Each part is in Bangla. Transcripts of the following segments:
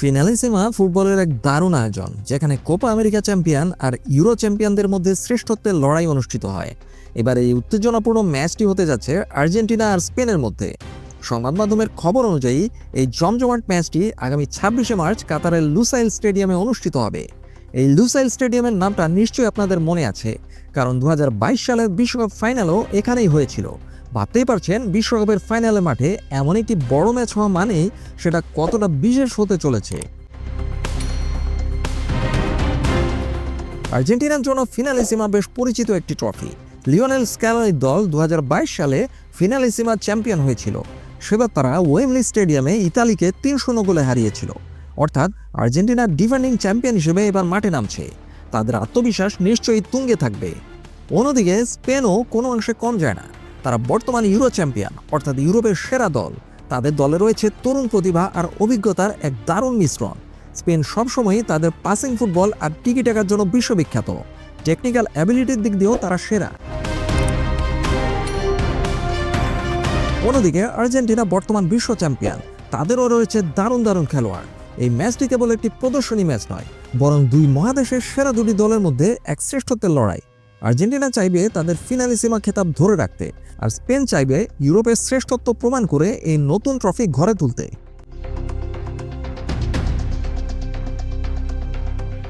ফিনালিসিমা ফুটবলের এক দারুণ আয়োজন, যেখানে কোপা আমেরিকা চ্যাম্পিয়ন আর ইউরো চ্যাম্পিয়নদের মধ্যে শ্রেষ্ঠত্বের লড়াই অনুষ্ঠিত হয়। এবার এই উত্তেজনাপূর্ণ ম্যাচটি হতে যাচ্ছে আর্জেন্টিনা আর স্পেনের মধ্যে। সংবাদ মাধ্যমের খবর অনুযায়ী, এই জমজমাট ম্যাচটি আগামী ছাব্বিশে মার্চ কাতারের লুসাইল স্টেডিয়ামে অনুষ্ঠিত হবে। এই লুসাইল স্টেডিয়ামের নামটা নিশ্চয়ই আপনাদের মনে আছে, কারণ দু হাজার বাইশ সালের বিশ্বকাপ ফাইনালও এখানেই হয়েছিল। ভাবতেই পারছেন বিশ্বকাপের ফাইনালে মাঠে এমন একটি বড় ম্যাচ হওয়া মানেই সেটা কতটা বিশেষ হতে চলেছে। আর্জেন্টিনার জন্য ফিনালিসিমা বেশ পরিচিত একটি ট্রফি। লিওনেল স্ক্যালারির দল দুহাজার বাইশ সালে ফিনালিসিমা চ্যাম্পিয়ন হয়েছিল। সেবার তারা ওয়েমলি স্টেডিয়ামে ইতালিকে তিন শূন্য গোলে হারিয়েছিল। অর্থাৎ আর্জেন্টিনার ডিফেন্ডিং চ্যাম্পিয়ন হিসেবে এবার মাঠে নামছে। তাদের আত্মবিশ্বাস নিশ্চয়ই তুঙ্গে থাকবে। অন্যদিকে স্পেনও কোনো অংশে কম যায় না। তারা বর্তমান ইউরো চ্যাম্পিয়ন, অর্থাৎ ইউরোপের সেরা দল। তাদের দলে রয়েছে তরুণ প্রতিভা আর অভিজ্ঞতার এক দারুণ মিশ্রণ। স্পেন সবসময়ই তাদের পাসিং ফুটবল আর টিকি টাকার জন্য বিশ্ববিখ্যাত। টেকনিক্যাল অ্যাবিলিটির দিক দিয়েও তারা সেরা। অন্যদিকে, আর্জেন্টিনা বর্তমান বিশ্ব চ্যাম্পিয়ন। তাদেরও রয়েছে দারুণ দারুণ খেলোয়াড়। এই ম্যাচটি কেবল একটি প্রদর্শনী ম্যাচ নয়, বরং দুই মহাদেশের সেরা দুটি দলের মধ্যে এক শ্রেষ্ঠত্বের লড়াই। আর্জেন্টিনা চাইবে তাদের ফিনালিসিমা খেতাব ধরে রাখতে, আর স্পেন চাইবে ইউরোপের শ্রেষ্ঠত্ব প্রমাণ করে এই নতুন ট্রফি ঘরে তুলতে।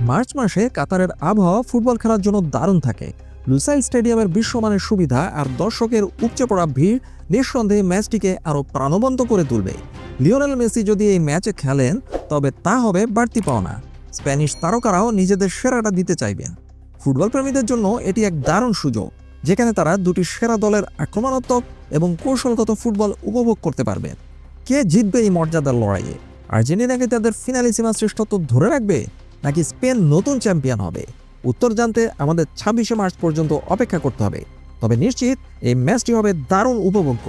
মার্চ মাসে কাতারের আবহাওয়া ফুটবল খেলার জন্য দারুণ থাকে। লুসাইল স্টেডিয়ামের বিশ্বমানের সুবিধা আর দর্শকের উপচে পড়া ভিড় নিঃসন্দেহে ম্যাচটিকে আরও প্রাণবন্ত করে তুলবে। লিওনেল মেসি যদি এই ম্যাচে খেলেন, তবে তা হবে বাড়তি পাওনা। স্প্যানিশ তারকারাও নিজেদের সেরাটা দিতে চাইবেন। ফুটবল প্রেমীদের জন্য এটি এক দারুণ সুযোগ, যেখানে তারা দুটি সেরা দলের আক্রমণাত্মক এবং কৌশলগত ফুটবল উপভোগ করতে পারবেন কে জিতবে এই মর্যাদার লড়াইয়ে? আর্জেন্টিনাকে তাদের ফিনালিসিমা শ্রেষ্ঠত্ব ধরে রাখবে, নাকি স্পেন নতুন চ্যাম্পিয়ন হবে? উত্তর জানতে আমাদের ছাব্বিশে মার্চ পর্যন্ত অপেক্ষা করতে হবে। তবে নিশ্চিত, এই ম্যাচটি হবে দারুণ উপভোগ্য।